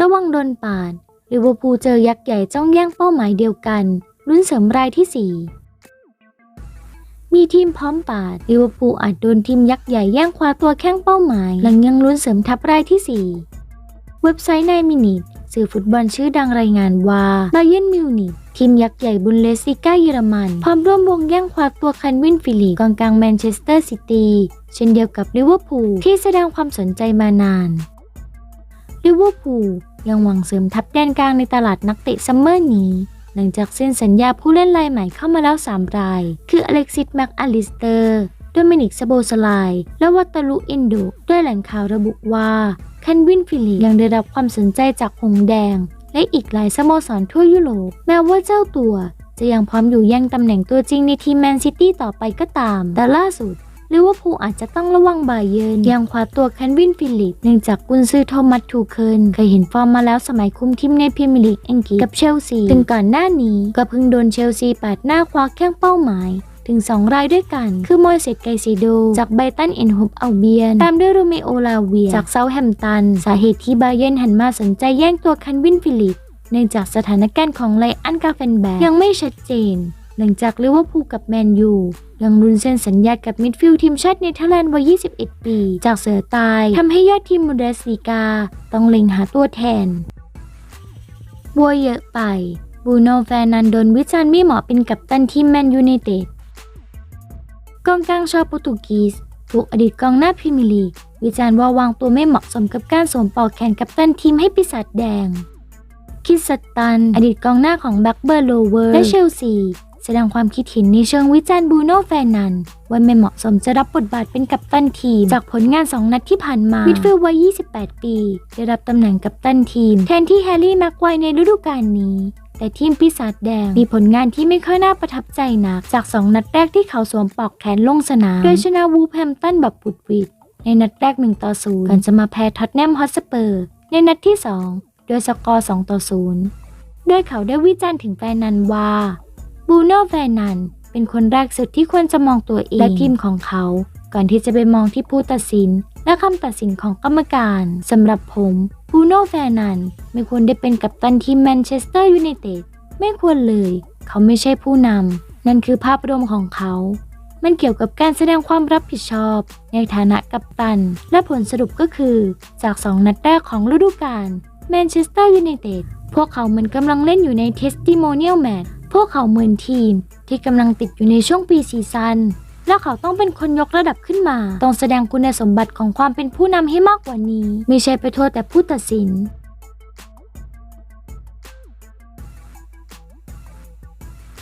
ระวังโดนปาดลิเวอร์พูลเจอยักษ์ใหญ่จ้องแย่งเป้าหมายเดียวกันลุ้นเสริมรายที่ 4 มีทีมพร้อมปาดลิเวอร์พูลอาจโดนทีมยักษ์ใหญ่แย่งคว้าตัวแข้งเป้าหมาย หลังยังลุ้นเสริมทัพรายที่ 4 เว็บไซต์ในมินิทสื่อฟุตบอลชื่อดังรายงานว่าบาเยนมิวนิกทีมยักษ์ใหญ่บุนเลสลิก้าเยอรมัน พร้อมร่วมวงแย่งคว้าตัวคันวินฟิลิปกองกลางแมนเชสเตอร์ซิตี้เช่นเดียวกับลิเวอร์พูลที่แสดงความสนใจมานาน ลิเวอร์พูลยังหวังเสริมทัพแดนกลางในตลาดนักเตะซัมเมอร์นี้ หลังจากเซ็นสัญญาผู้เล่นรายใหม่เข้ามาแล้ว 3 ราย คืออเล็กซิสแม็กอลิสเตอร์โดมินิกสโบสไลและวัตตลุอินโดด้วยแหล่งข่าวระบุว่าแคนวินฟิลิปยังได้รับความสนใจจากหงแดง และอีกหลายสโมสรทั่วยุโรป แม้ว่าเจ้าตัว จะยังพร้อมอยู่ย่งตำแหน่งตัวจริงในทีมแมนซิตี้ต่อไปก็ตาม แต่ล่าสุด ลิเวอร์พูลอาจจะต้องระวังบาเยิร์นยังคว้าตัวแคนวินฟิลิปเนื่องจากกุนซือโทมัสทูเคิลเคยเห็นฟอร์มมาแล้วสมัยคุมทีมในพรีเมียร์ลีกอังกฤษกับเชลซีซึ่งก่อนหน้านี้ก็เพิ่งโดนเชลซีปาดหน้าคว้าแข้งเป้าหมายถึง 2 รายด้วยกัน คือมอยเซตไกซิโด จากไบตันเอ็นฮุบอัลเบียน ตามด้วยโรเมโอลาเวีย จากเซาแฮมป์ตัน สาเหตุที่บาเยนหันมาสนใจแย่งตัวแคนวินฟิลิป เนื่องจากสถานการณ์ของไลอันกาเฟนแบกยังไม่ชัดเจน หลังจากลิเวอร์พูลกับแมนยูยังรุนเซ็นสัญญากับมิดฟิลด์ทีมชาติเนเธอร์แลนด์วัย 21 ปี จากเสือตายทำให้ยอดทีมมูเดสลีกา ต้องเล็งหาตัวแทน บัวเยอะไป บูโนแฟนันโดนวิจารณ์ไม่เหมาะเป็นกัปตันทีมแมนยูไนเต็ดกองกลางชาวโปรตุเกสถูกอดีตกองหน้าพรีเมียร์ลีกวิจารณ์ว่าวางตัวไม่เหมาะสมกับการสวมปลอกแขนกัปตันทีมให้ปีศาจแดงคิสตัน อดีตกองหน้าของแบ็กเบอร์โลเวอร์ และเชลซี แสดงความคิดเห็นในเชิงวิจารณ์บูโน่แฟร์นันว่าไม่เหมาะสมจะรับบทบาทเป็นกัปตันทีม จากผลงาน 2 นัดที่ผ่านมามิดฟิลวัย 28 ปี ได้รับตำแหน่งกัปตันทีม แทนที่แฮร์รี่แม็กไวในฤดูกาลนี้แต่ทีมปีศาจแดงมีผลงานที่ไม่ค่อยน่าประทับใจนัก จาก 2 นัดแรกที่เขาสวมปลอกแขนลงสนาม โดยชนะวูแฮมตันแบบปุดวิดในนัดแรก 1 ต่อ 0 ก่อนจะมาแพ้ท็อตแนมฮอตสเปอร์ ในนัดที่ 2 โดยสกอร์ 2 ต่อ 0 โดยเขาได้วิจารณ์ถึงแฟนนันว่า บูโน่แฟนนันเป็นคนแรกสุดที่ควรจะมองตัวเองและทีมของเขา ก่อนที่จะไปมองที่ผู้ตัดสิน และคำตัดสินของกรรมการสำหรับผมบูโน่แฟนนันไม่ควรได้เป็นกัปตันทีมแมนเชสเตอร์ยูไนเต็ดไม่ควรเลย เขาไม่ใช่ผู้นำนั่นคือภาพรวมของเขา มันเกี่ยวกับการแสดงความรับผิดชอบ ในฐานะกัปตัน และผลสรุปก็คือ จาก 2 นัดแรกของฤดูกาลแมนเชสเตอร์ยูไนเต็ดพวกเขาเหมือนกำลังเล่นอยู่ในเทสติโมเนียลแมตช์ พวกเขาเหมือนทีมที่กำลังติดอยู่ในช่วงปีซีซันและเขาต้องเป็นคนยกระดับขึ้นมา ต้องแสดงคุณสมบัติของความเป็นผู้นำให้มากกว่านี้ ไม่ใช่ไปโทษแต่ผู้ตัดสิน